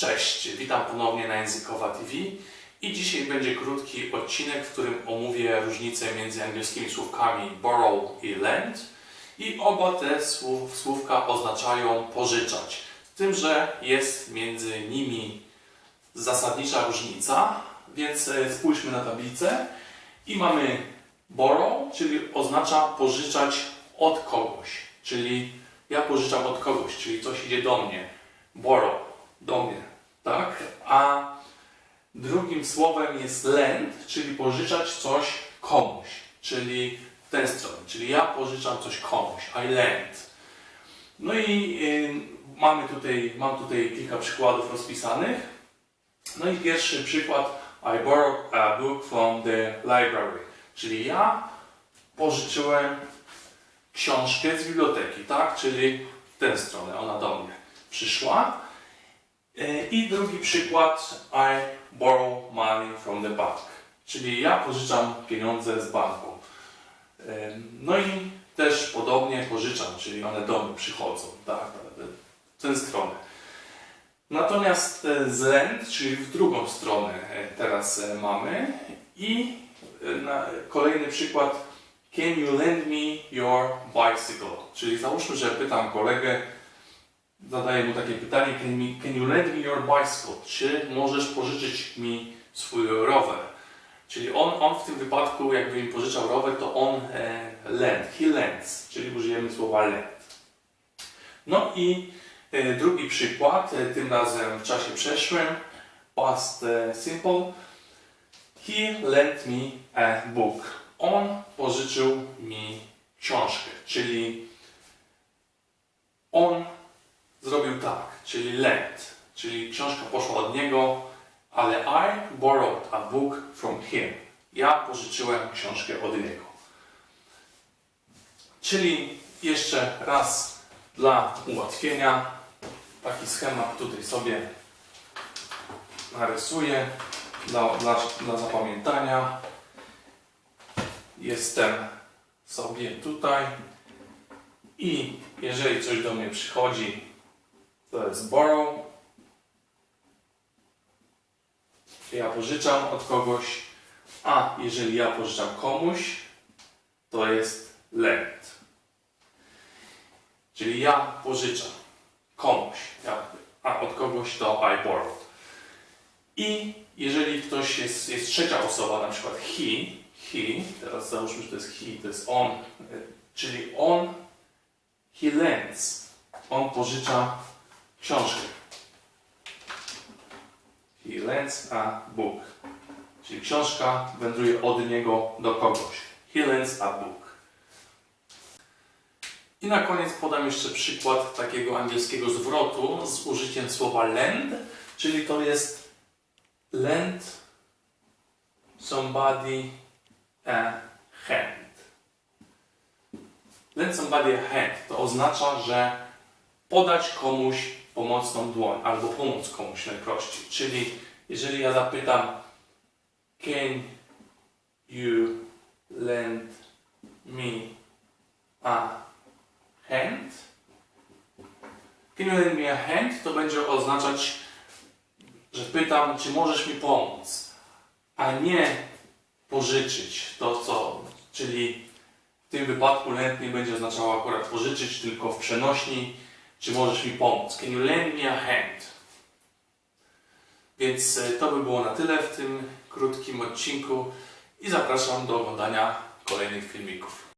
Cześć, witam ponownie na Językowa TV i dzisiaj będzie krótki odcinek, w którym omówię różnicę między angielskimi słówkami borrow i lend i oba te słów, słówka oznaczają pożyczać. Z tym, że jest między nimi zasadnicza różnica, więc e, spójrzmy na tablicę i mamy borrow, czyli oznacza pożyczać od kogoś, czyli ja pożyczam od kogoś, czyli coś idzie do mnie. Borrow, do mnie, drugim słowem jest lend, czyli pożyczać coś komuś, czyli w ten stronę, czyli ja pożyczam coś komuś, I lend. No i y, mamy tutaj, mam tutaj kilka przykładów rozpisanych. No i pierwszy przykład, I borrowed a book from the library, czyli ja pożyczyłem książkę z biblioteki, tak? Czyli w tę stronę, ona do mnie przyszła. E, I drugi przykład, I borrow money from the bank, czyli ja pożyczam pieniądze z banku. No i też podobnie pożyczam, czyli one do mnie przychodzą, tak? W tę stronę. Natomiast e, z lend, czyli w drugą stronę e, teraz e, mamy i kolejny przykład Can you lend me your bicycle? Czyli załóżmy, że pytam kolegę, zadaję mu takie pytanie, can, me, can you lend me your bicycle? Czy możesz pożyczyć mi swój rower? Czyli on, on w tym wypadku, jakby mi pożyczał rower, to on e, lend, he lends, czyli użyjemy słowa lend. No i e, drugi przykład, e, tym razem w czasie przeszłym, past e, simple. He lent me a book. On pożyczył mi książkę, czyli on zrobił tak, czyli lent, czyli książka poszła od niego, ale I borrowed a book from him. Ja pożyczyłem książkę od niego. Czyli jeszcze raz dla ułatwienia taki schemat tutaj sobie narysuję dla, dla, dla zapamiętania. Jestem sobie tutaj i jeżeli coś do mnie przychodzi, to jest borrow. Ja pożyczam od kogoś, a jeżeli ja pożyczam komuś, to jest lend. Czyli ja pożyczam komuś, a od kogoś to I borrow. I jeżeli ktoś jest, jest trzecia osoba, na przykład he, he, teraz załóżmy, że to jest he, to jest on, czyli on, he lends, on pożycza książkę. He lends a book. Czyli książka wędruje od niego do kogoś. He lends a book. I na koniec podam jeszcze przykład takiego angielskiego zwrotu z użyciem słowa lend, czyli to jest lend somebody a hand. Lend somebody a hand to oznacza, że podać komuś pomocną dłoń albo pomóc komuś najprościej. Czyli jeżeli ja zapytam Can you lend me a hand? Can you lend me a hand? To będzie oznaczać, że pytam, czy możesz mi pomóc, a nie pożyczyć to, co, czyli w tym wypadku lend nie będzie oznaczało akurat pożyczyć, tylko w przenośni, czy możesz mi pomóc. Can you lend me a hand? Więc e, to by było na tyle w tym krótkim odcinku i zapraszam do oglądania kolejnych filmików.